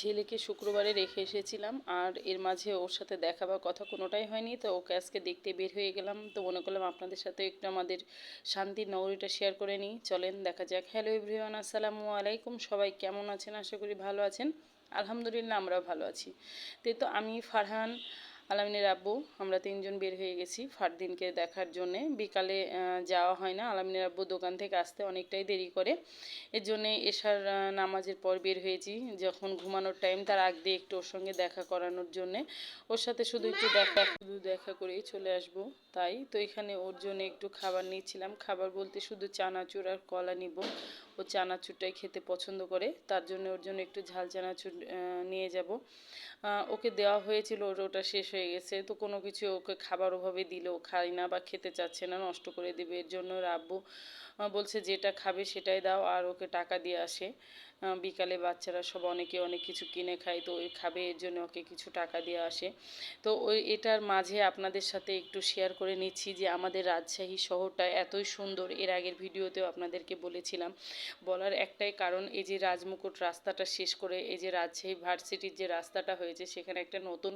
ছেলেকে শুক্রবারে রেখে এসেছিলাম আর এর মাঝে ওর সাথে দেখা বা কথা কোনোটাই হয়নি, তো ওকে আজকে দেখতে বের হয়ে গেলাম। তো মনে করলাম আপনাদের সাথে একটু আমাদের শান্তির নগরীটা শেয়ার করে নিই। চলেন, দেখা যাক। হ্যালো এভরিওয়ান আসসালামু আলাইকুম। সবাই কেমন আছেন? আশা করি ভালো আছেন। আলহামদুলিল্লাহ, আমরাও ভালো আছি। তো তো আমি ফারহান আলামিনের আব্বু, আমরা তিনজন বের হয়ে গেছি ফারদিনকে দেখার জন্যে। বিকালে যাওয়া হয় না। আলামিনের আব্বু দোকান থেকে আসতে অনেকটাই দেরি করে। এর জন্যে এশার নামাজের পর বের হয়েছি। যখন ঘুমানোর টাইম তার আগ দিয়ে একটু ওর সঙ্গে দেখা করানোর জন্যে। ওর সাথে শুধু একটু দেখা, শুধু দেখা করেই চলে আসব। তাই তো এখানে ওর জন্য একটু খাবার নিয়েছিলাম খাবার বলতে শুধু চানাচুর আর কলা নিব। ও চানাচুরটাই খেতে পছন্দ করে তার জন্য ওর জন্য একটু ঝাল চানাচুর নিয়ে যাব। ওকে দেওয়া হয়েছিল ওর ওটা শেষ হয়ে গেছে তো কোনো কিছু ওকে খাবার ওভাবে দিলেও খায় না বা খেতে চাচ্ছে না নষ্ট করে দেবে। এর জন্য আহ, বলছে যেটা খাবে সেটাই দাও আর ওকে টাকা দিয়ে আসে। বিকালে বাচ্চারা সব অনেকে অনেক কিছু কিনে খায় তো ওই খাবে এর জন্য ওকে কিছু টাকা দিয়ে আসে। তো ওই এটার মাঝে আপনাদের সাথে একটু শেয়ার করে নিচ্ছি যে আমাদের রাজশাহী শহরটা এতই সুন্দর এর আগের ভিডিওতেও আপনাদেরকে বলেছিলাম। বলার একটাই কারণ, এই যে রাজমুকুট রাস্তাটা শেষ করে এই যে রাজশাহী ভার্সিটির যে রাস্তাটা হয়েছে, সেখানে একটা নতুন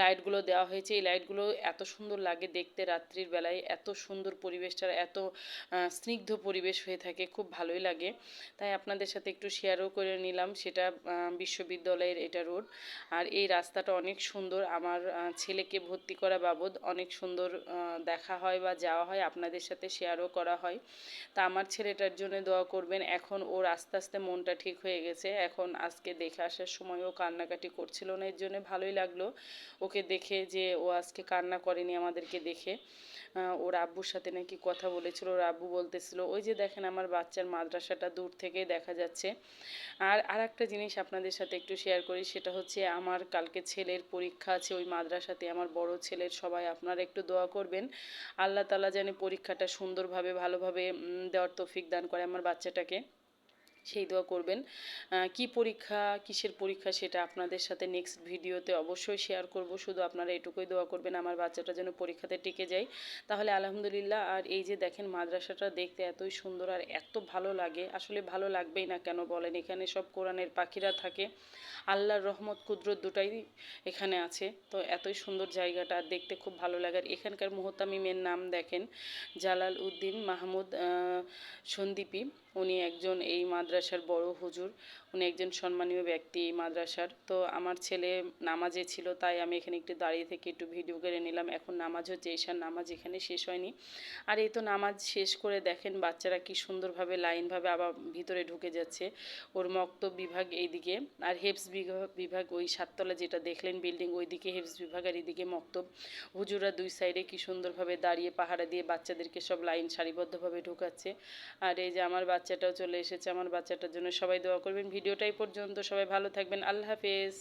লাইটগুলো দেওয়া হয়েছে। এই লাইটগুলো এত সুন্দর লাগে দেখতে রাত্রির বেলায়, এত সুন্দর পরিবেশটা এত স্নিগ্ধ পরিবেশ হয়ে থাকে, খুব ভালোই লাগে। তাই আপনাদের সাথে একটু শেয়ারও করে নিলাম, সেটা বিশ্ববিদ্যালয়ের এটা রোড আর এই রাস্তাটা অনেক সুন্দর, আমার ছেলেকে ভর্তি করা বাবদ অনেক সুন্দর দেখা হয় বা যাওয়া হয়, আপনাদের সাথে শেয়ারও করা হয়। তা আমার ছেলেটার জন্য দোয়া করবেন এখন ওর আস্তে আস্তে মনটা ঠিক হয়ে গেছে। এখন আজকে দেখে আসার সময় ও কান্নাকাটি করছিল না, এর জন্য ভালোই লাগল ওকে দেখে যে ও আজকে কান্না করেনি আমাদেরকে দেখে। ওর আব্বুর সাথে নাকি কথা বলেছিল, ওর আব্বু বলতেছিল, ওই যে দেখেন আমার বাচ্চার মাদ্রাসাটা দূর থেকে দেখা যাচ্ছে। আর আর একটা জিনিস আপনাদের সাথে একটু শেয়ার করি, সেটা হচ্ছে আমার কালকে ছেলের পরীক্ষা আছে ওই মাদ্রাসাতে, আমার বড় ছেলের সবাই আপনারা একটু দোয়া করবেন। আল্লাহ তালা যেন পরীক্ষাটা সুন্দরভাবে, ভালোভাবে দেওয়ার তৌফিক দান করে আমার বাচ্চাটাকে। qué? সেই দোয়া করবেন। কি পরীক্ষা, কিসের পরীক্ষা সেটা আপনাদের সাথে নেক্সট ভিডিওতে অবশ্যই শেয়ার করব। শুধু আপনারা এটুকুই দোয়া করবেন, আমার বাচ্চাটা যেন পরীক্ষাতে টিকে যায়। তাহলে আলহামদুলিল্লাহ, আর এই যে দেখেন মাদ্রাসাটা দেখতে এতই সুন্দর আর এত ভালো লাগে। আসলে ভালো লাগবেই না কেন বলেন? এখানে সব কোরআনের পাখিরা থাকে। আল্লাহর রহমত, কুদরত দুটাই এখানে আছে। তো এতই সুন্দর জায়গাটা আর দেখতে খুব ভালো লাগে। আর এখানকার মুহতামিমের নাম দেখেন জালাল উদ্দিন মাহমুদ সন্দীপী। উনি একজন এই মাদ্রাসার বড় হুজুর। উনি একজন সম্মানীয় ব্যক্তি মাদ্রাসার। তো আমার ছেলে নামাজে ছিল, তাই আমি এখানে একটু দাঁড়িয়ে থেকে একটু ভিডিও করে নিলাম। এখন নামাজ হচ্ছে ঈশার নামাজ এখানে শেষ হয়নি। আর এই তো নামাজ শেষ করে দেখেন বাচ্চারা কি সুন্দরভাবে লাইনভাবে আবার ভিতরে ঢুকে যাচ্ছে। ওর মক্ত বিভাগ এইদিকে, আর হেফস বিভাগ ওই সাততলা যেটা দেখলেন বিল্ডিং, ওইদিকে হেফস বিভাগ আর এদিকে মক্তব। হুজুরা দুই সাইডে কি সুন্দরভাবে দাঁড়িয়ে পাহারা দিয়ে বাচ্চাদেরকে সব লাইন সারিবদ্ধভাবে ঢোকাচ্ছে। আর এই যে আমার বাচ্চাটাও চলে এসেছে, আমার বাচ্চাটার জন্য সবাই দোয়া করবেন। ভিডিওটাই পর্যন্ত। সবাই ভালো থাকবেন। আল্লাহ হাফেজ।